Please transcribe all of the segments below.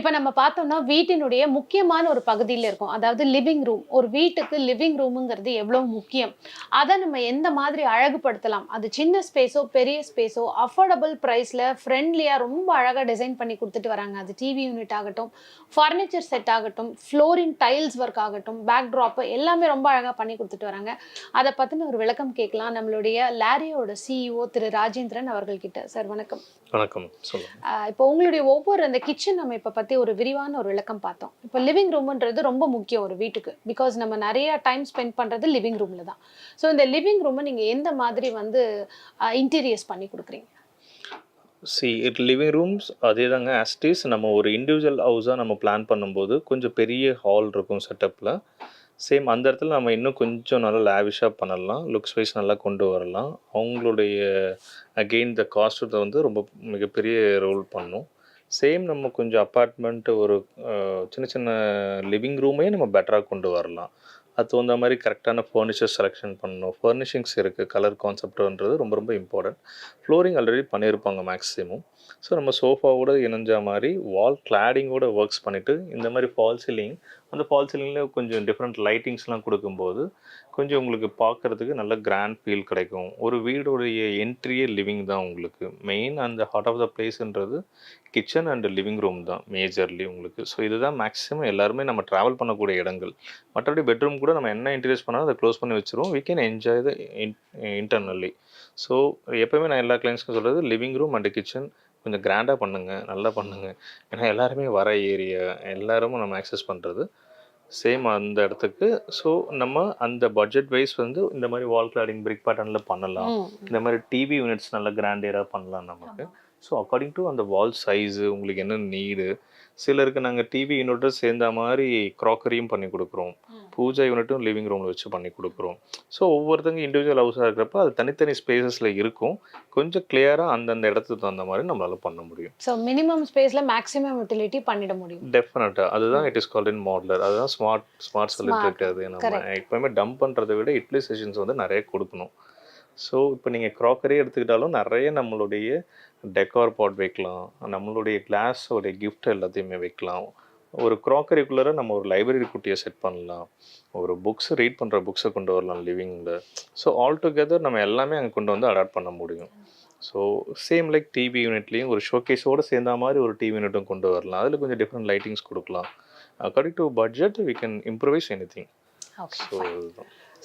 இப்போ நம்ம பார்த்தோம்னா வீட்டினுடைய முக்கியமான ஒரு பகுதியில் இருக்கும். அதாவது லிவிங் ரூம் ஒரு வீட்டுக்கு லிவிங் ரூமுங்கிறது எவ்வளோ முக்கியம்? அதை நம்ம எந்த மாதிரி அழகுபடுத்தலாம்? அது சின்ன ஸ்பேஸோ பெரிய ஸ்பேஸோ அஃபோர்டபுள் ப்ரைஸில் ஃப்ரெண்ட்லியாக ரொம்ப அழகாக டிசைன் பண்ணி கொடுத்துட்டு வராங்க. அது டிவி யூனிட் ஆகட்டும் ஃபர்னிச்சர் செட் ஆகட்டும் ஃப்ளோரிங் டைல்ஸ் ஒர்க் ஆகட்டும் பேக் ட்ராப் எல்லாமே ரொம்ப அழகாக பண்ணி கொடுத்துட்டு வராங்க. அதை பற்றின ஒரு விளக்கம் கேட்கலாம். நம்மளுடைய லாரியோட சிஇஓ திரு ராஜேந்திரன் அவர்கள்கிட்ட. சார் வணக்கம். வணக்கம். இப்போ உங்களுடைய ஒவ்வொரு அந்த கிச்சன் அமைப்பை பற்றி ஒரு விரிவான ஒரு விளக்கம் பார்த்தோம். இப்போ லிவிங் ரூம்ன்றது ரொம்ப முக்கியம் ஒரு வீட்டுக்கு. பிகாஸ் நம்ம நிறைய டைம் ஸ்பெண்ட் பண்ணுறது லிவிங் ரூமில் தான். ஸோ இந்த லிவிங் ரூமை நீங்கள் எந்த மாதிரி வந்து இன்டீரியர்ஸ் பண்ணி கொடுக்குறீங்க? சி இட் லிவிங் ரூம்ஸ் அதே தாங்க ஆஸ்டிஸ் நம்ம ஒரு இண்டிவிஜுவல் ஹவுஸாக நம்ம பிளான் பண்ணும்போது கொஞ்சம் பெரிய ஹால் இருக்கும் செட்டப்பில் சேம் அந்த இடத்துல நம்ம இன்னும் கொஞ்சம் நல்லா லேவிஷாக பண்ணலாம். லுக்ஸ் வைஸ் நல்லா கொண்டு வரலாம். அவங்களுடைய அகெயின் த காஸ்ட் வந்து ரொம்ப மிகப்பெரிய ரோல் பண்ணும். சேம் நம்ம கொஞ்சம் அப்பார்ட்மெண்ட்டு ஒரு சின்ன சின்ன லிவிங் ரூமே நம்ம பெட்டராக கொண்டு வரலாம். அது தகுந்த மாதிரி கரெக்டான ஃபர்னிச்சர் செலெக்ஷன் பண்ணணும். ஃபர்னிஷிங்ஸ் இருக்குது கலர் கான்செப்ட்ன்றது ரொம்ப ரொம்ப இம்பார்ட்டன்ட் ஃப்ளோரிங் ஆல்ரெடி பண்ணியிருப்பாங்க மேக்ஸிமம் ஸோ நம்ம சோஃபாவோட இணைஞ்ச மாதிரி வால் கிளாடிங்கோட ஒர்க்ஸ் பண்ணிவிட்டு இந்த மாதிரி ஃபால் சீலிங் அந்த ஃபால் சீலிங்கில் கொஞ்சம் டிஃப்ரெண்ட் லைட்டிங்ஸ்லாம் கொடுக்கும்போது கொஞ்சம் உங்களுக்கு பார்க்குறதுக்கு நல்ல கிராண்ட் ஃபீல் கிடைக்கும். ஒரு வீடோடைய என்ட்ரியே லிவிங் தான் உங்களுக்கு. மெயின் அந்த ஹார்ட் ஆஃப் த பிளேஸ்ன்றது கிச்சன் அண்ட் லிவிங் ரூம் தான் மேஜர்லி உங்களுக்கு. ஸோ இதுதான் மேக்ஸிமம் எல்லாருமே நம்ம ட்ராவல் பண்ணக்கூடிய இடங்கள். மற்றபடி பெட்ரூம் கூட நம்ம என்ன இன்ட்ரடியூஸ் பண்ணாலும் அதை க்ளோஸ் பண்ணி வச்சுருவோம். We can enjoy the internally so எப்போயுமே நான் எல்லா கிளைண்ட்ஸ்க்கும் சொல்கிறது லிவிங் ரூம் அண்ட் கிச்சன் கொஞ்சம் கிராண்டாக பண்ணுங்க நல்லா பண்ணுங்க. ஏன்னா எல்லாருமே வர ஏரியா எல்லாரும் நம்ம ஆக்சஸ் பண்ணுறது சேம் அந்த இடத்துக்கு. ஸோ நம்ம அந்த பட்ஜெட் வைஸ் வந்து இந்த மாதிரி வால் கிளாடிங் பிரிக் பேட்டர்னில் பண்ணலாம். இந்த மாதிரி டிவி யூனிட்ஸ் நல்ல கிராண்டியராக பண்ணலாம் நமக்கு. ஸோ அக்கார்டிங் டு அந்த வால் சைஸு உங்களுக்கு என்ன நீடு சிலருக்கு நாங்கள் டிவி யூனிட்டும் சேர்ந்த மாதிரி க்ராக்கரியும் பண்ணி கொடுக்குறோம். பூஜா யூனிட்டும் லிவிங் ரூமில் வச்சு பண்ணி கொடுக்குறோம். ஸோ ஒவ்வொருத்தங்க இண்டிவிஜுவல் ஹவுஸாக இருக்கிறப்ப அது தனித்தனி ஸ்பேசஸில் இருக்கும். கொஞ்சம் கிளியராக அந்தந்த இடத்துக்கு தகுந்த மாதிரி நம்மளால் பண்ண முடியும். ஸோ மினிமம் ஸ்பேஸில் மேக்ஸிமம் யூட்டிலிட்டி பண்ணிட முடியும். டெஃபினட்டாக அதுதான் it is called in modular அதுதான் ஸ்மார்ட் ஸ்மார்ட் சொல்லிட்டு அது நம்ம. எப்பவுமே டம்ப் பண்ணுறதை விட யூட்டிலைசேஷன்ஸ் வந்து நிறைய கொடுக்கணும். ஸோ இப்போ நீங்கள் க்ராக்கரி எடுத்துக்கிட்டாலும் நிறைய நம்மளுடைய டெக்கார் பாட் வைக்கலாம். நம்மளுடைய கிளாஸோடைய gift எல்லாத்தையுமே வைக்கலாம். ஒரு க்ராக்கரிக்குள்ளே நம்ம ஒரு லைப்ரரி குட்டியை செட் பண்ணலாம். ஒரு புக்ஸ் ரீட் பண்ணுற புக்ஸை கொண்டு வரலாம் லிவிங்கில் ஸோ ஆல் டுகெதர் நம்ம எல்லாமே அங்கே கொண்டு வந்து அடாப்ட் பண்ண முடியும். ஸோ சேம் லைக் டிவி யூனிட்லேயும் ஒரு ஷோகேஸோடு சேர்ந்த மாதிரி ஒரு டிவி யூனிட்டும் கொண்டு வரலாம். அதில் கொஞ்சம் டிஃப்ரெண்ட் லைட்டிங்ஸ் கொடுக்கலாம். According to budget we can improvise anything so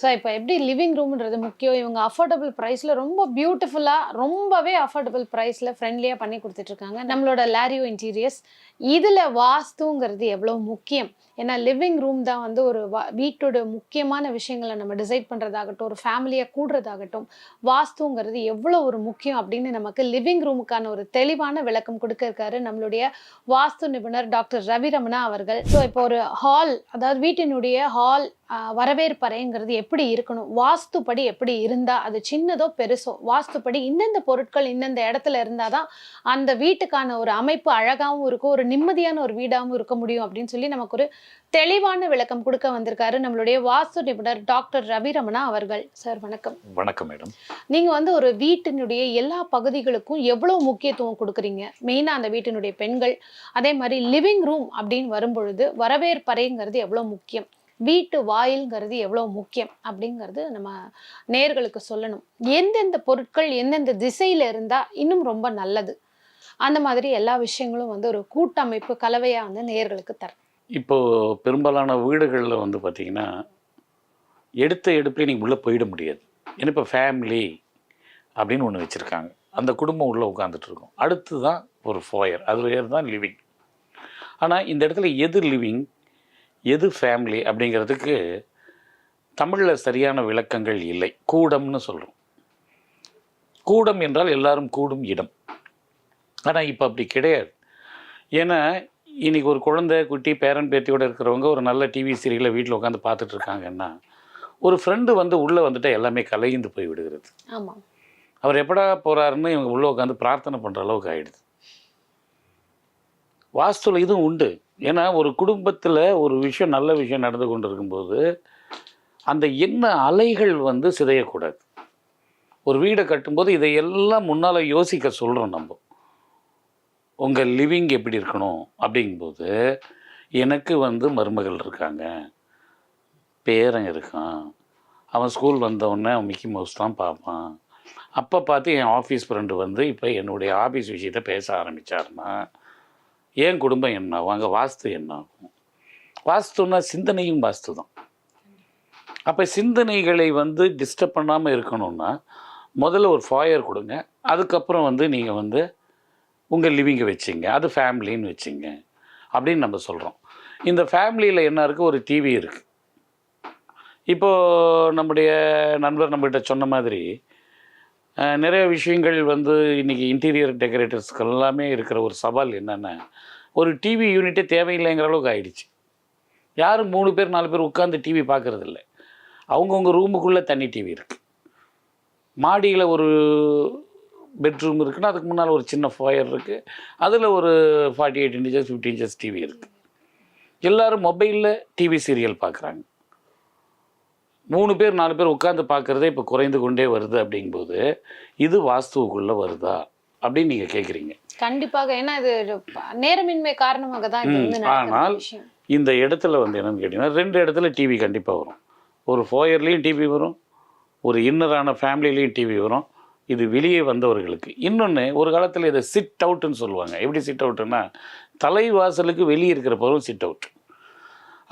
so இப்போ எப்படி லிவிங் ரூம்ன்றது முக்கியம்? இவங்க அஃபோர்டபுள் ப்ரைஸில் ரொம்ப பியூட்டிஃபுல்லாக ரொம்பவே அஃபோர்டபுள் ப்ரைஸில் ஃப்ரெண்ட்லியாக பண்ணி கொடுத்துட்ருக்காங்க நம்மளோட லாரியோ இன்டீரியர்ஸ் இதில் வாஸ்துங்கிறது எவ்வளோ முக்கியம்? ஏன்னா லிவிங் ரூம் தான் வந்து ஒரு வா- வீட்டோட முக்கியமான விஷயங்களை நம்ம டிசைட் பண்ணுறதாகட்டும் ஒரு ஃபேமிலியாக கூடுறதாகட்டும் வாஸ்துங்கிறது எவ்வளோ ஒரு முக்கியம் அப்படின்னு நமக்கு லிவிங் ரூமுக்கான ஒரு தெளிவான விளக்கம் கொடுக்க இருக்காரு நம்மளுடைய வாஸ்து நிபுணர் டாக்டர் ரவி ரமணா அவர்கள். ஸோ இப்போ ஒரு ஹால் அதாவது வீட்டினுடைய ஹால் வரவேற்பறைங்கிறது எப்படி இருக்கணும்? வாஸ்துப்படி எப்படி இருந்தால் அது சின்னதோ பெருசோ? வாஸ்துப்படி இந்தந்த பொருட்கள் இந்தந்த இடத்துல இருந்தால் தான் அந்த வீட்டுக்கான ஒரு அமைப்பு அழகாகவும் இருக்கும் ஒரு நிம்மதியான ஒரு வீடாகவும் இருக்க முடியும் அப்படின்னு சொல்லி நமக்கு ஒரு தெளிவான விளக்கம் கொடுக்க வந்திருக்காரு நம்மளுடைய வாஸ்து நிபுணர் டாக்டர் ரவி ரமணா அவர்கள். சார் வணக்கம். வணக்கம் மேடம். நீங்க வந்து ஒரு வீட்டினுடைய எல்லா பகுதிகளுக்கும் எவ்வளவு முக்கியத்துவம் கொடுக்குறீங்க? மெயினா அந்த வீட்டினுடைய பெண்கள் அதே மாதிரி லிவிங் ரூம் அப்படின்னு வரும்பொழுது வரவேற்பறைங்கிறது எவ்வளவு முக்கியம்? வீட்டு வாயில்ங்கிறது எவ்வளவு முக்கியம்? அப்படிங்கிறது நம்ம நேர்களுக்கு சொல்லணும். எந்தெந்த பொருட்கள் எந்தெந்த திசையில இருந்தா இன்னும் ரொம்ப நல்லது. அந்த மாதிரி எல்லா விஷயங்களும் வந்து ஒரு கூட்டமைப்பு கலவையா வந்து நேர்களுக்கு தரணும். இப்போது பெரும்பாலான வீடுகளில் வந்து பார்த்திங்கன்னா எடுத்த எடுப்பிலே நீங்கள் உள்ளே போயிட முடியாது. ஏன்னா இப்போ ஃபேமிலி அப்படின்னு ஒன்று வச்சுருக்காங்க. அந்த குடும்பம் உள்ளே உட்காந்துட்டு இருக்கும். அடுத்து தான் ஒரு ஃபோயர் அதில் வேறு தான் லிவிங் ஆனால் இந்த இடத்துல எது லிவிங் எது ஃபேமிலி அப்படிங்கிறதுக்கு தமிழில் சரியான விளக்கங்கள் இல்லை. கூடம்னு சொல்கிறோம் கூடம் என்றால் எல்லாரும் கூடும் இடம். ஆனால் இப்போ அப்படி கிடையாது. ஏன்னா இன்னைக்கு ஒரு குழந்தை குட்டி பேரன் பேத்தியோட இருக்கிறவங்க ஒரு நல்ல டிவி சீரியலை வீட்டில் உட்காந்து பார்த்துட்டு இருக்காங்கன்னா ஒரு ஃப்ரெண்டு வந்து உள்ளே வந்துட்டா எல்லாமே கலைந்து போய் விடுகிறது. ஆமா. அவர் எப்படா போகிறாருன்னு இவங்க உள்ளே உட்காந்து பிரார்த்தனை பண்ணுற அளவுக்கு ஆயிடுது. வாஸ்துல இதுவும் உண்டு. ஏன்னா ஒரு குடும்பத்தில் ஒரு விஷயம் நல்ல விஷயம் நடந்து கொண்டு இருக்கும்போது அந்த என்ன அலைகள் வந்து சிதையக்கூடாது. ஒரு வீடை கட்டும்போது இதையெல்லாம் முன்னால் யோசிக்க சொல்கிறோம் நம்ம. உங்கள் லிவிங் எப்படி இருக்கணும் அப்படிங்கும்போது எனக்கு வந்து மருமகள் இருக்காங்க. பேரன் இருக்கான். அவன் ஸ்கூல் வந்தவுடனே அவன் மிக்கி மவுஸ் தான் பார்ப்பான். அப்போ பார்த்து என் ஆஃபீஸ் ஃப்ரெண்டு வந்து இப்போ என்னுடைய ஆஃபீஸ் விஷயத்த பேச ஆரம்பித்தார்னா என் குடும்பம் என்ன? ஆகும் அங்கே வாஸ்து என்ன ஆகும் வாஸ்துன்னா சிந்தனையும் வாஸ்து தான். அப்போ சிந்தனைகளை வந்து டிஸ்டர்ப் பண்ணாமல் இருக்கணும்னா முதல்ல ஒரு ஃபாயர் கொடுங்க. அதுக்கப்புறம் வந்து நீங்கள் வந்து உங்கள் லிவிங்கை வச்சிங்க அது ஃபேமிலின்னு வச்சிங்க அப்படின்னு நம்ம சொல்கிறோம் இந்த ஃபேமிலியில் என்ன இருக்குது ஒரு டிவி இருக்குது இப்போது நம்முடைய நண்பர் நம்மகிட்ட சொன்ன மாதிரி நிறைய விஷயங்கள் வந்து இன்றைக்கி இன்டீரியர் டெக்கரேட்டர்ஸ்க்கு எல்லாமே இருக்கிற ஒரு சவால் என்னென்னா ஒரு டிவி யூனிட்டே தேவையில்லைங்கிற அளவுக்கு ஆயிடுச்சு. யாரும் மூணு பேர் நாலு பேர் உட்காந்து டிவி பார்க்குறதில்ல அவங்கவுங்க ரூமுக்குள்ளே தனி டிவி இருக்குது மாடியில் ஒரு பெட்ரூம் இருக்குன்னா அதுக்கு முன்னால் ஒரு சின்ன ஃபயர் இருக்குது அதில் ஒரு forty eight inches fifty inches TV இருக்குது எல்லாரும் மொபைலில் டிவி சீரியல் பார்க்குறாங்க மூணு பேர் நாலு பேர் உட்காந்து பார்க்குறதே இப்போ குறைந்து கொண்டே வருது அப்படிங்கும்போது இது வாஸ்துவுக்குள்ளே வருதா அப்படின்னு நீங்கள் கேட்குறீங்க கண்டிப்பாக. ஏன்னா இது நேரமின்மை காரணமாக தான் ஆனால் இந்த இடத்துல வந்து என்னன்னு கேட்டிங்கன்னா ரெண்டு இடத்துல டிவி கண்டிப்பாக வரும். ஒரு ஃபோயர்லேயும் டிவி வரும். ஒரு இன்னரான ஃபேமிலிலையும் டிவி வரும். இது வெளியே வந்தவர்களுக்கு. இன்னொன்று ஒரு காலத்தில் இதை சிட் அவுட்டுன்னு சொல்லுவாங்க. எப்படி சிட் அவுட்டுன்னா தலைவாசலுக்கு வெளியே இருக்கிற பொருள் சிட் அவுட்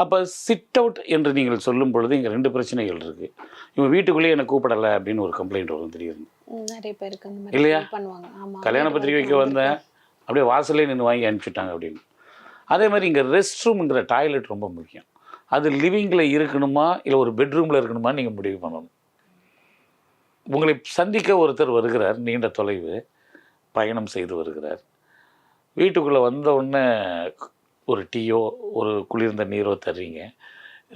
அப்போ சிட் அவுட் என்று நீங்கள் சொல்லும் பொழுது இங்கே ரெண்டு பிரச்சனைகள் இருக்குது இவன் வீட்டுக்குள்ளேயே என்னை கூப்பிடலை அப்படின்னு ஒரு கம்ப்ளைண்ட் வரும் நிறைய பேருக்கு மாதிரி இல்லையா? கல்யாண பத்திரிக்கை வைக்க வந்தேன். அப்படியே வாசல்லே நின்று வாங்கி அனுப்பிச்சிட்டாங்க அப்படின்னு. அதே மாதிரி இங்கே ரெஸ்ட் ரூம்ங்கிற டாய்லெட் ரொம்ப முக்கியம். அது லிவிங்கில் இருக்கணுமா இல்லை ஒரு பெட்ரூமில் இருக்கணுமா நீங்கள் முடிவு பண்ணணும். உங்களை சந்திக்க ஒருத்தர் வருகிறார் நீண்ட தொலைவு பயணம் செய்து வருகிறார். வீட்டுக்குள்ளே வந்த உடனே ஒரு டீயோ ஒரு குளிர்ந்த நீரோ தர்றீங்க.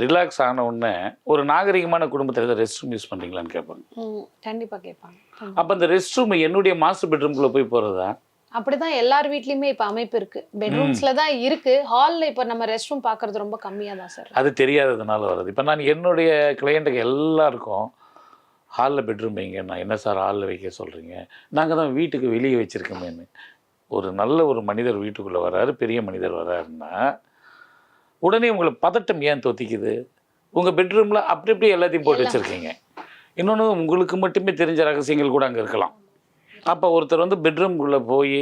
ரிலாக்ஸ் ஆன உடனே ஒரு நாகரிகமான குடும்பத்தில் ரெஸ்ட் ரூம் யூஸ் பண்ணுறீங்களான்னு கேட்பாங்க. ம், கண்டிப்பா கேட்பாங்க. அப்போ அந்த ரெஸ்ட் ரூம் என்னுடைய மாஸ்டர் பெட்ரூம்குள்ளே போய் போகிறதா அப்படிதான் எல்லார் வீட்லயுமே இப்ப அமைப்பு இருக்கு. பெட்ரூம்ஸ்ல தான் இருக்கு. ஹால்ல இப்ப நம்ம ரெஸ்ட் ரூம் பாக்குறது ரொம்ப கம்மியா தான் சார் அது தெரியாததுனால வருது. இப்போ நான் என்னுடைய கிளையண்ட்டுக்கு எல்லாருக்கும் ஹாலில் பெட்ரூம் வைங்க. நான் என்ன சார் ஹாலில் வைக்க சொல்கிறீங்க நாங்கள் தான் வீட்டுக்கு வெளியே வச்சுருக்கோமேன்னு. ஒரு நல்ல ஒரு மனிதர் வீட்டுக்குள்ளே வராரு பெரிய மனிதர் வராருன்னா உடனே உங்களை பதட்டம் ஏன் தொத்திக்குது? உங்கள் பெட்ரூமில் அப்படி இப்படி எல்லாத்தையும் போட்டு. வச்சுருக்கீங்க. இன்னொன்று உங்களுக்கு மட்டுமே தெரிஞ்ச ரகசியங்கள் கூட அங்கே இருக்கலாம். அப்போ ஒருத்தர் வந்து பெட்ரூம்குள்ளே போய்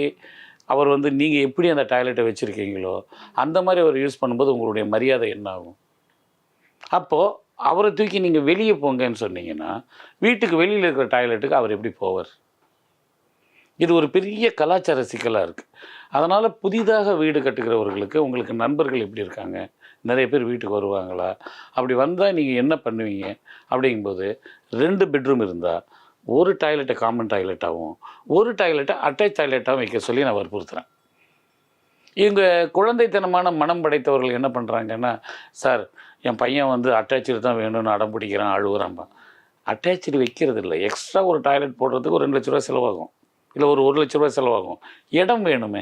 அவர் வந்து நீங்கள் எப்படி அந்த டாய்லெட்டை வச்சுருக்கீங்களோ அந்த மாதிரி அவர் யூஸ் பண்ணும்போது உங்களுடைய மரியாதை என்ன ஆகும் அப்போது அவரை தூக்கி நீங்கள் வெளியே போங்கன்னு சொன்னீங்கன்னா வீட்டுக்கு வெளியில் இருக்கிற டாய்லெட்டுக்கு அவர் எப்படி போவார்? இது ஒரு பெரிய கலாச்சார சிக்கலாக இருக்குது அதனால் புதிதாக வீடு கட்டுகிறவர்களுக்கு உங்களுக்கு நண்பர்கள் எப்படி இருக்காங்க? நிறைய பேர் வீட்டுக்கு வருவாங்களா? அப்படி வந்தால் நீங்கள் என்ன பண்ணுவீங்க? அப்படிங்கும்போது ரெண்டு பெட்ரூம் இருந்தால் ஒரு டாய்லெட்டை காமன் டாய்லெட்டாகவும் ஒரு டாய்லெட்டை அட்டாச் டாய்லெட்டாகவும் வைக்க சொல்லி நான் வற்புறுத்துகிறேன் இவங்க குழந்தைத்தனமான மனம் படைத்தவர்கள் என்ன பண்ணுறாங்கன்னா சார் என் பையன் வந்து அட்டாச்சிடு தான் வேணும்னு அடம் பிடிக்கிறான் அழுகுறாம்பா அட்டாச்சிடு வைக்கிறது இல்லை எக்ஸ்ட்ரா ஒரு டாய்லெட் போடுறதுக்கு ஒரு ரெண்டு லட்ச ரூபா செலவாகும். இல்லை ஒரு ஒரு லட்ச ரூபா செலவாகும். இடம் வேணுமே.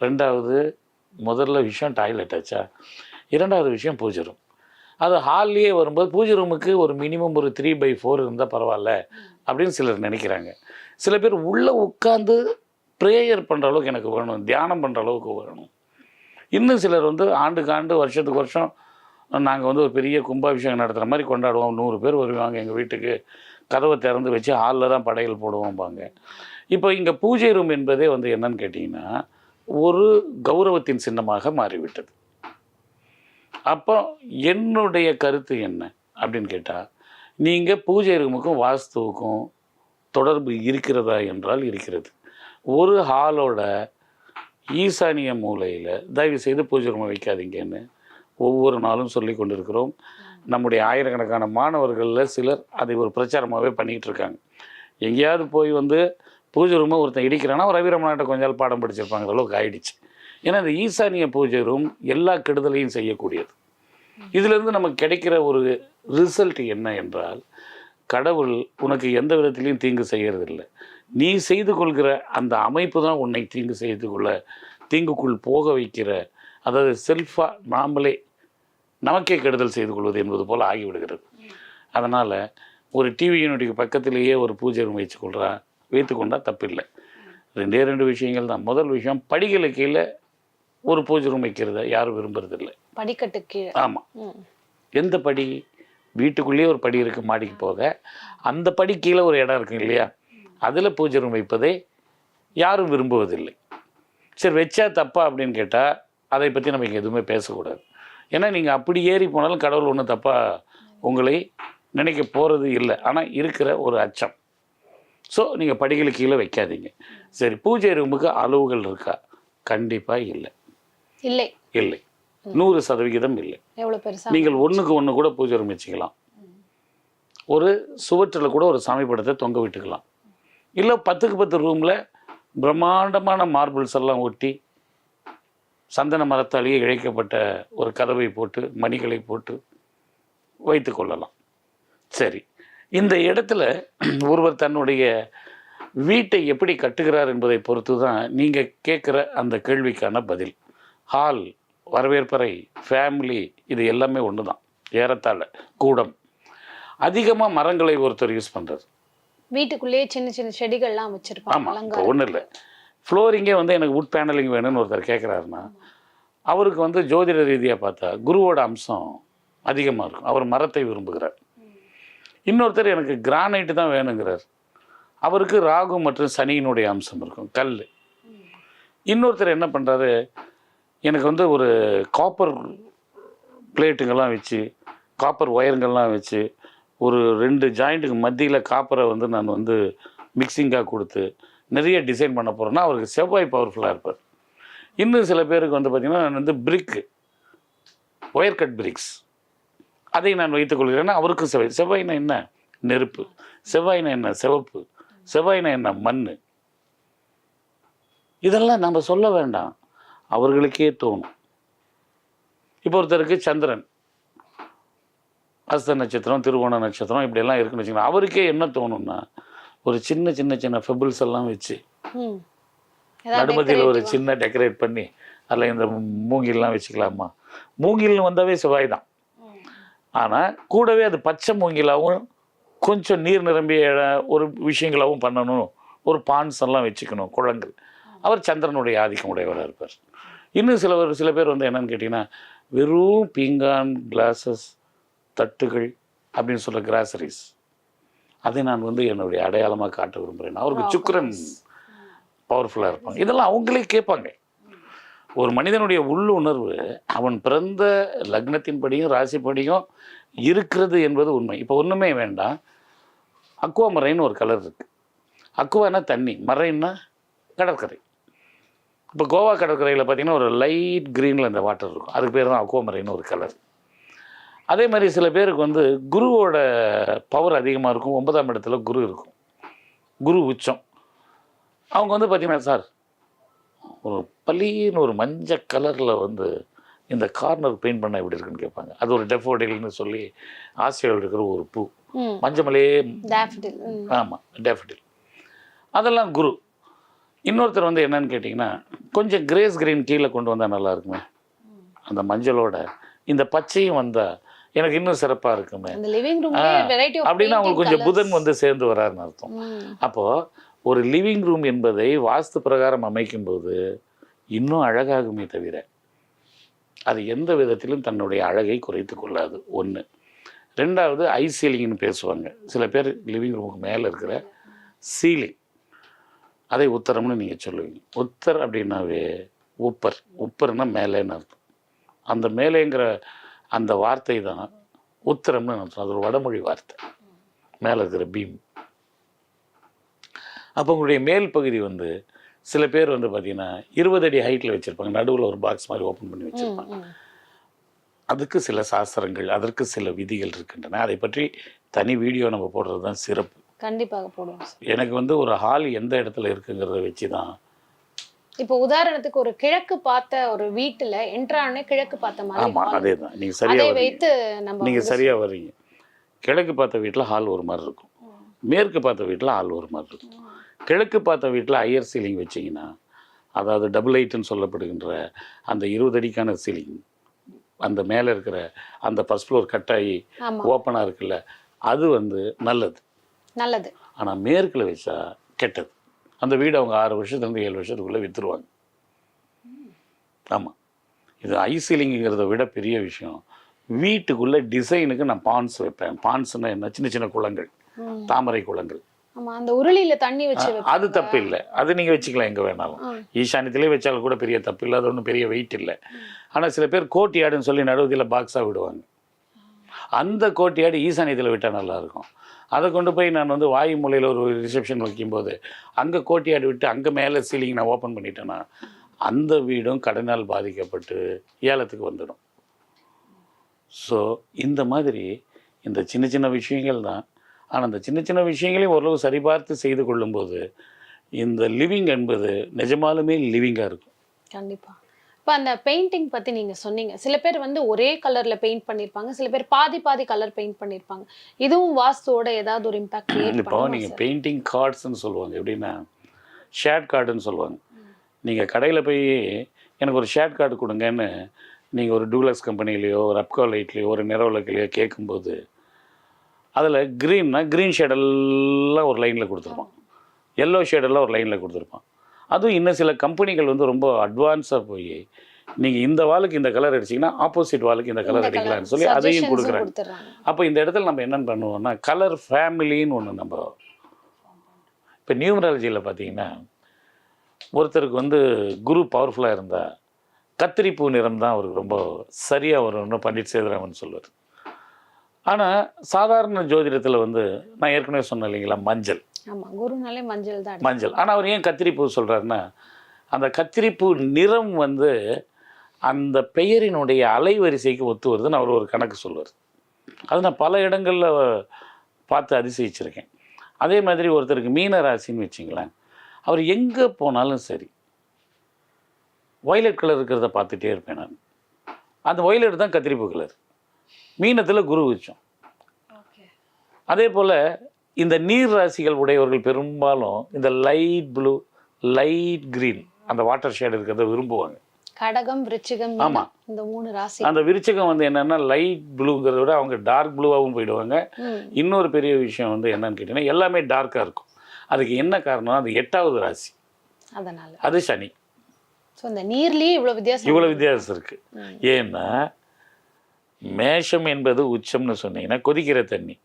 ரெண்டாவது முதல்ல விஷயம் டாய்லெட் ஆச்சா? இரண்டாவது விஷயம் பூஜை ரூம் அது ஹால்லேயே வரும்போது பூஜை ரூமுக்கு ஒரு மினிமம் ஒரு த்ரீ பை ஃபோர் இருந்தால் பரவாயில்ல அப்படின்னு சிலர் நினைக்கிறாங்க. சில பேர் உள்ளே உட்காந்து ப்ரேயர் பண்ணுற அளவுக்கு எனக்கு வேணும் தியானம் பண்ணுற அளவுக்கு வேணும். இன்னும் சிலர் வந்து ஆண்டுக்கு ஆண்டு வருஷத்துக்கு வருஷம் நாங்கள் வந்து ஒரு பெரிய கும்பாபிஷேகம் நடத்துகிற மாதிரி கொண்டாடுவோம். நூறு பேர் வருவாங்க எங்கள் வீட்டுக்கு. கதவை திறந்து வச்சு ஹாலில் தான் படையல் போடுவோம்பாங்க. இப்போ இங்கே பூஜை ரூம் என்பதே வந்து என்னன்னு கேட்டிங்கன்னா ஒரு கௌரவத்தின் சின்னமாக மாறிவிட்டது. அப்போ என்னுடைய கருத்து என்ன அப்படின்னு கேட்டால் நீங்கள் பூஜை ரூமுக்கும் வாஸ்துவுக்கும் தொடர்பு இருக்கிறதா என்றால் இருக்கிறது. ஒரு ஹாலோட ஈசானிய மூலையில் தயவு செய்து பூஜை ரூமை வைக்காதீங்கன்னு ஒவ்வொரு நாளும் சொல்லி கொண்டிருக்கிறோம். நம்முடைய ஆயிரக்கணக்கான மாணவர்களில் சிலர் அதை ஒரு பிரச்சாரமாகவே பண்ணிக்கிட்டு இருக்காங்க. எங்கேயாவது போய் வந்து பூஜை ரூமை ஒருத்தன் இடிக்கிறான்னா ஒரு ரவிரமணாட்ட கொஞ்ச நாள் பாடம் படிச்சிருப்பாங்க அளவுக்கு ஆயிடுச்சு. ஏன்னா இந்த ஈசானிய பூஜை ரூம் எல்லா கெடுதலையும் செய்யக்கூடியது. இதிலிருந்து நமக்கு கிடைக்கிற ஒரு ரிசல்ட் என்ன என்றால் கடவுள் உனக்கு எந்த விதத்திலையும் தீங்கு செய்கிறதில்லை நீ செய்து கொள்கிற அந்த அமைப்பு தான் உன்னை தீங்கு செய்து கொள்ள தீங்குக்குள் போக வைக்கிற. அதாவது செல்ஃபாக நாமளே நமக்கே கெடுதல் செய்து கொள்வது என்பது போல் ஆகிவிடுகிறது. அதனால் ஒரு டிவி யூனிட்டுக்கு பக்கத்திலேயே ஒரு பூஜை ரூம் வச்சுக்கொள்றா வைத்துக்கொண்டா தப்பில்லை. ரெண்டே ரெண்டு விஷயங்கள் தான். முதல் விஷயம் படிகளை கீழே ஒரு பூஜை ரூம் வைக்கிறத யாரும் விரும்புறதில்லை. படிக்கட்டு கீழே ஆமாம். எந்த படி? வீட்டுக்குள்ளேயே ஒரு படி இருக்குது மாடிக்கு போக. அந்த படி கீழே ஒரு இடம் இருக்கு இல்லையா? அதில் பூஜை ரூம் வைப்பதை யாரும் விரும்புவதில்லை. சரி வச்சா தப்பா அப்படின்னு கேட்டால் அதை பற்றி நம்ம இங்கே எதுவுமே பேசக்கூடாது. ஏன்னா நீங்கள் அப்படி ஏறி போனாலும் கடவுள் ஒன்றும் தப்பாக உங்களை நினைக்க போகிறது இல்லை. ஆனால் இருக்கிற ஒரு அச்சம். ஸோ நீங்கள் படிகளுக்கு கீழே வைக்காதீங்க. சரி பூஜை ரூமுக்கு அளவுகள் இருக்கா? கண்டிப்பாக இல்லை. இல்லை. இல்லை. நூறு சதவிகிதம் இல்லை. நீங்கள் ஒண்ணுக்கு ஒன்று கூட பூஜை ரூம் வச்சுக்கலாம். ஒரு சுவற்றில் கூட ஒரு சாமி படத்தை தொங்க விட்டுக்கலாம். இல்லை பத்துக்கு பத்து ரூமில் பிரம்மாண்டமான மார்பிள்ஸ் எல்லாம் ஒட்டி சந்தன மரத்தாலேயே இழைக்கப்பட்ட ஒரு கதவை போட்டு மணிகளை போட்டு வைத்து கொள்ளலாம். சரி. இந்த இடத்துல ஒருவர் தன்னுடைய வீட்டை எப்படி கட்டுகிறார் என்பதை பொறுத்து தான் நீங்கள் கேட்குற அந்த கேள்விக்கான பதில். ஹால் வரவேற்பறை ஃபேமிலி இது எல்லாமே ஒன்று தான் ஏறத்தாழ கூடம். அதிகமாக மரங்களை ஒருத்தர் யூஸ் பண்ணுறது வீட்டுக்குள்ளேயே சின்ன சின்ன செடிகள்லாம் வச்சிருப்பாங்க ஆமாம் ஒன்றும் இல்லை. ஃப்ளோரிங்கே வந்து எனக்கு வுட் பேனலிங் வேணும்னு ஒருத்தர் கேட்குறாருன்னா அவருக்கு வந்து ஜோதிட ரீதியாக பார்த்தா குருவோட அம்சம் அதிகமாக இருக்கும். அவர் மரத்தை விரும்புகிறார். இன்னொருத்தர் எனக்கு கிரானைட்டு தான் வேணுங்கிறார். அவருக்கு ராகு மற்றும் சனியினுடைய அம்சம் இருக்கும் கல். இன்னொருத்தர் என்ன பண்ணுறாரு எனக்கு வந்து ஒரு காப்பர் பிளேட்டுங்கெல்லாம் வச்சு காப்பர் ஒயருங்கள்லாம் வச்சு ஒரு ரெண்டு ஜாயிண்ட்டுக்கு மத்தியில் காப்பரை வந்து நான் வந்து மிக்சிங்காக கொடுத்து நிறைய டிசைன் பண்ண போகிறேன்னா அவருக்கு செவ்வாய் பவர்ஃபுல்லாக இருப்பார். இன்னும் சில பேருக்கு வந்து பார்த்திங்கன்னா நான் வந்து பிரிக்கு ஒயர் கட் பிரிக்ஸ் அதை நான் வைத்துக்கொள்கிறேன்னா அவருக்கும் செவ்வாய். செவ்வாய்னா என்ன? நெருப்பு. செவ்வாய்னா என்ன? சிவப்பு. செவ்வாய்னா என்ன? மண். இதெல்லாம் நம்ம சொல்ல வேண்டாம். அவர்களுக்கே தோணும். இப்போ ஒருத்தருக்கு சந்திரன். அஸ்த நட்சத்திரம் திருவோண நட்சத்திரம் இப்படியெல்லாம் இருக்குன்னு வச்சுக்கோங்க. அவருக்கே என்ன தோணும்னா ஒரு சின்ன சின்ன சின்ன ஃபெபிள்ஸ் எல்லாம் வச்சு நடுமதியில் ஒரு? சின்ன டெக்கரேட் பண்ணி அதில் இந்த மூங்கில்லாம் வச்சுக்கலாமா? மூங்கில்னு வந்தாவே செவ்வாய் தான். ஆனால் கூடவே அது பச்சை மூங்கிலாவும் கொஞ்சம் நீர் நிரம்பிய ஒரு விஷயங்களாகவும் பண்ணணும். ஒரு பான்ஸ் எல்லாம் வச்சுக்கணும் குளங்கள். அவர் சந்திரனுடைய ஆதிக்கம் உடையவராக இருப்பார். இன்னும் சில ஒரு சில பேர் வந்து என்னன்னு கேட்டிங்கன்னா வெறும் பீங்கான் கிளாஸஸ் தட்டுகள் அப்படின்னு சொல்ல கிராசரிஸ் அதை நான் வந்து என்னுடைய அடையாளமாக காட்ட விரும்புகிறேன் அவருக்கு சுக்கிரன் பவர்ஃபுல்லாக இருப்பாங்க. இதெல்லாம் அவங்களே கேட்பாங்க. ஒரு மனிதனுடைய உள்ளுணர்வு அவன் பிறந்த லக்னத்தின்படியும் ராசிப்படியும் இருக்கிறது என்பது உண்மை. இப்போ ஒன்றுமே வேண்டாம். அக்குவா மரைன்னு ஒரு கலர் இருக்கு. அக்குவானா தண்ணி மரைன்னா கடற்கரை. இப்போ கோவா கடற்கரையில் பார்த்தீங்கன்னா ஒரு லைட் க்ரீனில் அந்த வாட்டர் இருக்கும். அதுக்கு பேர் தான் அக்குவா மரைன்னு ஒரு கலர் அதே மாதிரி சில பேருக்கு வந்து குருவோட பவர் அதிகமாக இருக்கும். ஒன்பதாம் இடத்துல குரு இருக்கும். குரு உச்சம். அவங்க வந்து பார்த்தீங்கன்னா சார் ஒரு பளின்னு ஒரு மஞ்சள் கலரில் வந்து இந்த கார்னர் பெயிண்ட் பண்ண எப்படி இருக்குன்னு கேட்பாங்க. அது ஒரு டெஃபோடில்னு சொல்லி ஆசியாவில் இருக்கிற ஒரு பூ. மஞ்சமலே. ஆமாம் டெஃபடில் அதெல்லாம் குரு. இன்னொருத்தர் வந்து என்னன்னு கேட்டிங்கன்னா கொஞ்சம் கிரேஸ் கிரீன் கீழே கொண்டு வந்தால் நல்லா இருக்குமே. அந்த மஞ்சளோட இந்த பச்சையும் வந்தால் எனக்கு இன்னும் சிறப்பாக இருக்குமே. அப்படின்னா அவங்களுக்கு கொஞ்சம் புதன் வந்து சேர்ந்து வராருன்னு அர்த்தம். அப்போது ஒரு லிவிங் ரூம் என்பதை வாஸ்து பிரகாரம் அமைக்கும்போது இன்னும் அழகாகுமே தவிர அது எந்த விதத்திலும் தன்னுடைய அழகை குறைத்து கொள்ளாது. ஒன்று ரெண்டாவது ஐ சீலிங்னு பேசுவாங்க. சில பேர் லிவிங் ரூமுக்கு மேலே இருக்கிற சீலிங் அதை உத்தரம்னு நீங்கள் சொல்லுவீங்க. உத்தர் அப்படின்னாவே உப்பர். உப்பர்னா மேலேன்னு அர்த்தம். அந்த மேலேங்கிற அந்த வார்த்தை தான் உத்தரம்னு அர்த்தம் அது ஒரு வடமொழி வார்த்தை. மேலே இருக்கிற பீம். அப்போ உங்களுடைய மேல் பகுதி வந்து சில பேர் வந்து பார்த்தீங்கன்னா இருபது அடி ஹைட்டில் வச்சுருப்பாங்க. நடுவில் ஒரு பாக்ஸ் மாதிரி ஓப்பன் பண்ணி வச்சுருப்பாங்க. அதுக்கு சில சாஸ்திரங்கள் அதற்கு சில விதிகள் இருக்கின்றன. அதை பற்றி தனி வீடியோ நம்ம போடுறது தான் சிறப்பு. கண்டிப்பாக போடுவோம் எனக்கு வந்து ஒரு ஹால் எந்த இடத்துல இருக்குங்கிறத வச்சு தான் இப்போ உதாரணத்துக்கு ஒரு கிழக்கு பார்த்த ஒரு வீட்டுல என்ட்ரானே கிழக்கு பார்த்த மாதிரி hall. அதே தான் சரியாக வரீங்க வைத்து நம்ம நீங்கள் வந்து சரியாக வர்றீங்க. கிழக்கு பார்த்த வீட்டில் ஹால் ஒரு மாதிரி இருக்கும். மேற்கு பார்த்த வீட்டில் ஹால் ஒரு மாதிரி இருக்கும். கிழக்கு பார்த்த வீட்டில் ஹையர் சீலிங் வச்சிங்கன்னா அதாவது டபுள் ஐட்டுன்னு சொல்லப்படுகின்ற அந்த இருபது அடிக்கான சீலிங் அந்த மேலே இருக்கிற அந்த ஃபஸ்ட் ஃப்ளோர் கட்டாயி ஆமா. ஓப்பனாக இருக்குல்ல அது வந்து நல்லது. நல்லது. ஆனால் மேற்கில் வச்சா கெட்டது. அந்த வீடு அவங்க ஆறு வருஷத்துலேருந்து ஏழு வருஷத்துக்குள்ளே விற்றுருவாங்க ஆமாம் இது ஐ சீலிங்கிறத விட பெரிய விஷயம். வீட்டுக்குள்ளே டிசைனுக்கு நான் பான்ஸ் வைப்பேன். பான்ஸ்னா என்ன? சின்ன சின்ன குளங்கள். தாமரை குளங்கள். அந்த உருளியில தண்ணி வச்சு. அது தப்பு இல்லை அது நீங்கள் வச்சுக்கலாம் எங்கே வேணாலும். ஈசானியத்திலே வச்சாலும் கூட பெரிய தப்பு இல்லை. அது ஒன்றும் பெரிய வெயிட் இல்லை. ஆனால் சில பேர் கோட்டியாடுன்னு சொல்லி நடுவதில் பாக்ஸாக விடுவாங்க. அந்த கோட்டியாடு ஈசானியத்தில் விட்டால் நல்லாயிருக்கும். அதை கொண்டு போய் நான் வந்து வாயு மூலையில் ஒரு ரிசப்ஷன் வைக்கும்போது அங்கே கோட்டியாடு விட்டு அங்கே மேலே சீலிங் நான் ஓப்பன் பண்ணிட்டேன்னா அந்த வீடும் கடனால் பாதிக்கப்பட்டு ஏலத்துக்கு வந்துடும். ஸோ இந்த மாதிரி இந்த சின்ன சின்ன விஷயங்கள் தான். ஆனால் அந்த சின்ன சின்ன விஷயங்களையும் ஓரளவு சரிபார்த்து செய்து கொள்ளும்போது இந்த லிவிங் என்பது நிஜமாலுமே லிவிங்காக இருக்கும். கண்டிப்பாக இப்ப அந்த பெயிண்டிங் பத்தி நீங்க சொன்னீங்க. சில பேர் வந்து ஒரே கலர்ல பெயிண்ட் பண்ணிருப்பாங்க. சில பேர் பாதி பாதி கலர் பெயிண்ட் பண்ணிருப்பாங்க. இதுவும் வாஸ்துவோட ஏதாவது ஒரு இம்பாக்ட் இப்போ நீங்கள் பெயிண்டிங் கார்ட்ஸ்னு சொல்லுவாங்க. எப்படின்னா ஷேட் கார்டுன்னு சொல்லுவாங்க. நீங்கள் கடையில் போய் எனக்கு ஒரு ஷேட் கார்டு கொடுங்கன்னு நீங்கள் ஒரு டூலக்ஸ் கம்பெனிலேயோ ஒரு அப்கோ லைட்லேயோ ஒரு நிறவுலக்கிலையோ கேட்கும்போது அதில் க்ரீன்னா க்ரீன் ஷேடெல்லாம் ஒரு லைனில் கொடுத்துருப்பான். எல்லோ ஷேடெல்லாம் ஒரு லைனில் கொடுத்துருப்பான். அதுவும் இன்னும் சில கம்பெனிகள் வந்து ரொம்ப அட்வான்ஸாக போய் நீங்கள் இந்த வாளுக்கு இந்த கலர் அடிச்சிங்கன்னா ஆப்போசிட் வாளுக்கு இந்த கலர் அடிக்கலாம்னு சொல்லி அதையும் கொடுக்குறாங்க. அப்போ இந்த இடத்துல நம்ம என்ன பண்ணுவோம்னா கலர் ஃபேமிலின்னு ஒன்று நம்ம இப்போ நியூமராலஜியில் பார்த்தீங்கன்னா ஒருத்தருக்கு வந்து குரு பவர்ஃபுல்லாக இருந்தால் கத்திரிப்பூ நிறம் தான் அவருக்கு ரொம்ப சரியாக வரும்னு பண்டிட் சேதுராமன் சொல்லுவார். ஆனால் சாதாரண ஜோதிடத்தில் வந்து நான் ஏற்கனவே சொன்னேன் இல்லைங்களா மஞ்சள். ஆமா குருனாலே மஞ்சள் தான் மஞ்சள். ஆனால் அவர் ஏன் கத்திரிப்பூ சொல்கிறாருன்னா அந்த கத்திரிப்பூ நிறம் வந்து அந்த பெயரினுடைய அலைவரிசைக்கு ஒத்து வருதுன்னு அவர் ஒரு கணக்கு சொல்லுவார். அது நான் பல இடங்களில் பார்த்து அதிசயிச்சிருக்கேன். அதே மாதிரி ஒருத்தருக்கு மீன ராசின்னு வச்சிங்களேன் அவர் எங்கே போனாலும் சரி வயலட் கலர் இருக்கிறத பார்த்துட்டே இருப்பேன் நான். அந்த வயலட் தான் கத்திரிப்பூ கலர். மீனத்தில் குரு உச்சம் அதே போல் இந்த நீர் ராசிகள் உடையவர்கள் பெரும்பாலும் இந்த லைட் ப்ளூ லைட் green அந்த வாட்டர் ஷேட் இருக்கிறத விரும்புவாங்க. கடகம் விருச்சிகம் ஆமா. இந்த மூணு ராசி. அந்த விருச்சகம் வந்து என்னென்னா லைட் ப்ளூங்கிறத விட அவங்க டார்க் ப்ளூவாகவும் போயிடுவாங்க. இன்னொரு பெரிய விஷயம் வந்து என்னன்னு கேட்டிங்கன்னா எல்லாமே டார்க்காக இருக்கும். அதுக்கு என்ன காரணம் அது எட்டாவது ராசி. அதனால. அது சனி. சோ இந்த நீர்லயே இவ்வளவு வித்தியாசம் இவ்வளோ வித்தியாசம் இருக்குது. ஏன்னா மேஷம் என்பது உச்சம்னு சொன்னீங்கன்னா கொதிக்கிற தண்ணி.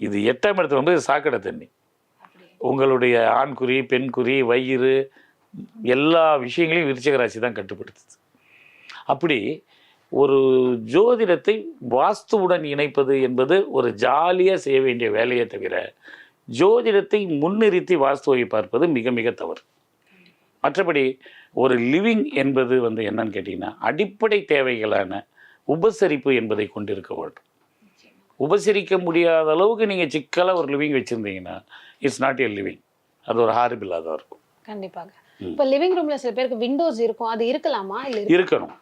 இது எட்டாம் இடத்துல வந்து சாக்கடை தண்ணி. உங்களுடைய ஆண்குறி பெண்குறி வயிறு எல்லா விஷயங்களையும் விருச்சிக ராசி தான் கட்டுப்படுத்துது. அப்படி ஒரு ஜோதிடத்தை வாஸ்துவுடன் இணைப்பது என்பது ஒரு ஜாலியாக செய்ய வேண்டிய வேலையை தவிர ஜோதிடத்தை முன்னிறுத்தி வாஸ்துவை பார்ப்பது மிக மிக தவறு. மற்றபடி ஒரு லிவிங் என்பது வந்து என்னன்னு கேட்டிங்கன்னா அடிப்படை தேவைகளான உபசரிப்பு என்பதை கொண்டிருக்க வேண்டும். உபசரிக்க முடியாத அளவுக்கு நீங்கள் சிக்கலாக ஒரு லிவிங் வச்சுருந்தீங்கன்னா இட்ஸ் நாட் எ லிவிங் அது ஒரு ஹாரிபிளாக தான் இருக்கும். கண்டிப்பாக. இப்ப லிவிங் ரூம்ல சில பேருக்கு விண்டோஸ் இருக்கும். அது இருக்கலாமா? இல்ல இருக்கு- இருக்கணும்.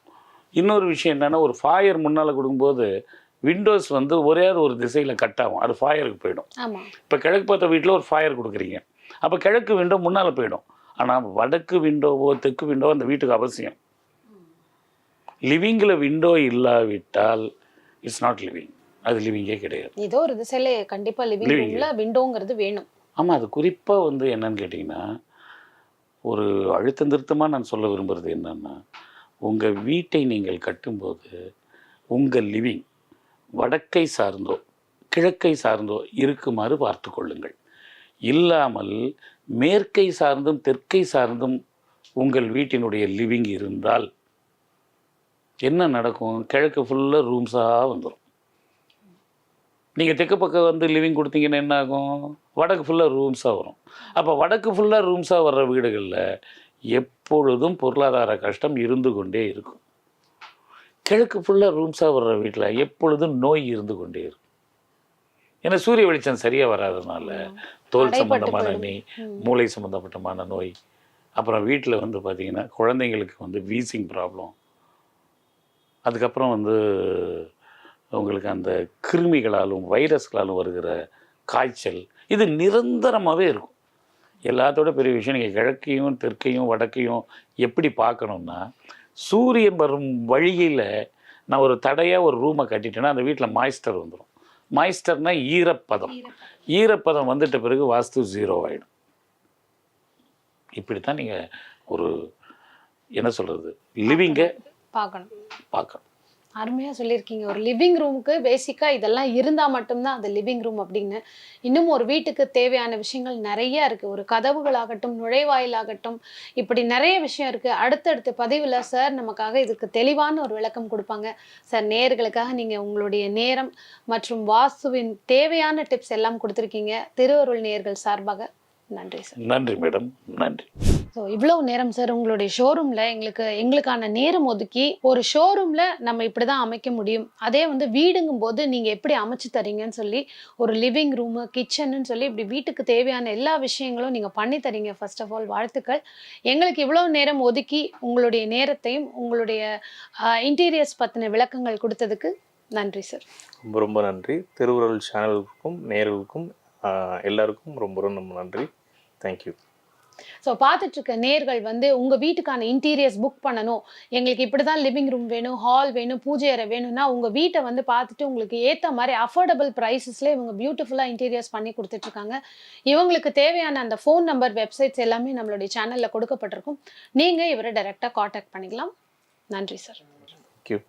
இன்னொரு விஷயம் என்னென்னா ஒரு ஃபாயர் முன்னால் கொடுக்கும்போது விண்டோஸ் வந்து ஒரே ஒரு திசையில் கட் ஆகும். அது ஃபாயருக்கு போயிடும். இப்போ கிழக்கு பார்த்த வீட்டில் ஒரு ஃபயர் கொடுக்குறீங்க. அப்போ கிழக்கு விண்டோ முன்னால் போயிடும். ஆனால் வடக்கு விண்டோவோ தெற்கு விண்டோவோ அந்த வீட்டுக்கு அவசியம். லிவிங்கில் விண்டோ இல்லாவிட்டால் இட்ஸ் நாட் லிவிங் அது லிவிங்கே கிடையாது. ஏதோ ஒரு திசையில கண்டிப்பா லிவிங். ரூம்ல விண்டோங்கிறது வேணும். ஆமாம் அது குறிப்பாக வந்து என்னன்னு கேட்டிங்கன்னா ஒரு அழுத்தம் திருத்தமாக நான் சொல்ல விரும்புகிறது என்னன்னா உங்கள் வீட்டை நீங்கள் கட்டும்போது உங்கள் லிவிங் வடக்கை சார்ந்தோ கிழக்கை சார்ந்தோ இருக்குமாறு பார்த்து கொள்ளுங்கள். இல்லாமல் மேற்கை சார்ந்தும் தெற்கை சார்ந்தும் உங்கள் வீட்டினுடைய லிவிங் இருந்தால் என்ன நடக்கும்? கிழக்கு ஃபுல்லாக ரூம்ஸாக வந்துடும் நீங்கள் தெற்கு பக்கம் வந்து லிவிங் கொடுத்தீங்கன்னா என்ன ஆகும் வடக்கு ஃபுல்லாக ரூம்ஸாக வரும். அப்போ வடக்கு ஃபுல்லாக ரூம்ஸாக வர்ற வீடுகளில் எப்பொழுதும் பொருளாதார கஷ்டம் இருந்து கொண்டே இருக்கும். கிழக்கு ஃபுல்லாக ரூம்ஸாக வர்ற வீட்டில் எப்பொழுதும் நோய் இருந்து கொண்டே இருக்கும். ஏன்னா சூரிய வெளிச்சம் சரியாக வராதனால தோல் போயிடும். நோய். மூளை சம்பந்தப்பட்டமான நோய். அப்புறம் வீட்டில் வந்து பார்த்திங்கன்னா குழந்தைங்களுக்கு வந்து வீசிங் ப்ராப்ளம் அதுக்கப்புறம் வந்து உங்களுக்கு அந்த கிருமிகளாலும் வைரஸ்களாலும் வருகிற காய்ச்சல் இது நிரந்தரமாகவே இருக்கும். எல்லாத்தோட பெரிய விஷயம் நீங்கள் கிழக்கையும் தெற்கையும் வடக்கையும் எப்படி பார்க்கணும்னா சூரியன் வரும் வழியில் நான் ஒரு தடையாக ஒரு ரூமை கட்டிட்டேன்னா அந்த வீட்டில் மாய்ஸ்டர் வந்துடும் மாய்ஸ்டர்னா ஈரப்பதம். ஈரப்பதம் வந்துட்ட பிறகு வாஸ்து ஜீரோ ஆகிடும் இப்படி தான் நீங்கள் ஒரு என்ன சொல்கிறது லிவிங்கை பார்க்கணும். பார்க்கணும். அருமையாக சொல்லியிருக்கீங்க. ஒரு லிவிங் ரூமுக்கு பேசிக்காக இதெல்லாம் இருந்தால் மட்டும்தான் அது லிவிங் ரூம் அப்படின்னு. இன்னும் ஒரு வீட்டுக்கு தேவையான விஷயங்கள் நிறைய இருக்குது ஒரு கதவுகளாகட்டும் நுழைவாயிலாகட்டும் இப்படி நிறைய விஷயம் இருக்குது அடுத்தடுத்த பதிவில் சார் நமக்காக இதுக்கு தெளிவான ஒரு விளக்கம் கொடுப்பாங்க. சார் நேர்களுக்காக நீங்கள் உங்களுடைய நேரம் மற்றும் வாஸ்துவின் தேவையான டிப்ஸ் எல்லாம் கொடுத்துருக்கீங்க. திருவருள் நேர்கள் சார்பாக நன்றி சார் நன்றி மேடம் நன்றி. ஸோ இவ்வளோ நேரம் சார் உங்களுடைய ஷோரூமில் எங்களுக்கு எங்களுக்கான நேரம் ஒதுக்கி ஒரு ஷோரூமில் நம்ம இப்படி தான் அமைக்க முடியும். அதே வந்து வீடுங்கும் போது நீங்கள் எப்படி அமைச்சு தரீங்கன்னு சொல்லி ஒரு லிவிங் ரூமு கிச்சன்னு சொல்லி இப்படி வீட்டுக்கு தேவையான எல்லா விஷயங்களும் நீங்கள் பண்ணி தரீங்க ஃபர்ஸ்ட் ஆஃப் ஆல் வாழ்த்துக்கள். எங்களுக்கு இவ்வளோ நேரம் ஒதுக்கி உங்களுடைய நேரத்தையும் உங்களுடைய இன்டீரியர்ஸ் பற்றின விளக்கங்கள் கொடுத்ததுக்கு நன்றி சார் ரொம்ப ரொம்ப நன்றி. திருவுருள் சேனலுக்கும் நேர்களுக்கும் எல்லாருக்கும் ரொம்ப ரொம்ப நன்றி. தேங்க்யூ ஸோ பார்த்துட்ருக்க நேர்கள் வந்து உங்கள் வீட்டுக்கான இன்டீரியர்ஸ் புக் பண்ணணும். எங்களுக்கு இப்படி தான் லிவிங் ரூம் வேணும் ஹால் வேணும் பூஜை அறை வேணும்னா உங்கள் வீட்டை வந்து பார்த்துட்டு உங்களுக்கு ஏற்ற மாதிரி அஃபோர்டபுள் ப்ரைஸஸில் இவங்க பியூட்டிஃபுல்லாக இன்டீரியர்ஸ் பண்ணி கொடுத்துட்ருக்காங்க. இவங்களுக்கு தேவையான அந்த ஃபோன் நம்பர் வெப்சைட்ஸ் எல்லாமே நம்மளுடைய சேனலில் கொடுக்கப்பட்டிருக்கும். நீங்கள் இவரை டைரெக்டாக காண்டாக்ட் பண்ணிக்கலாம். நன்றி சார் தேங்க்யூ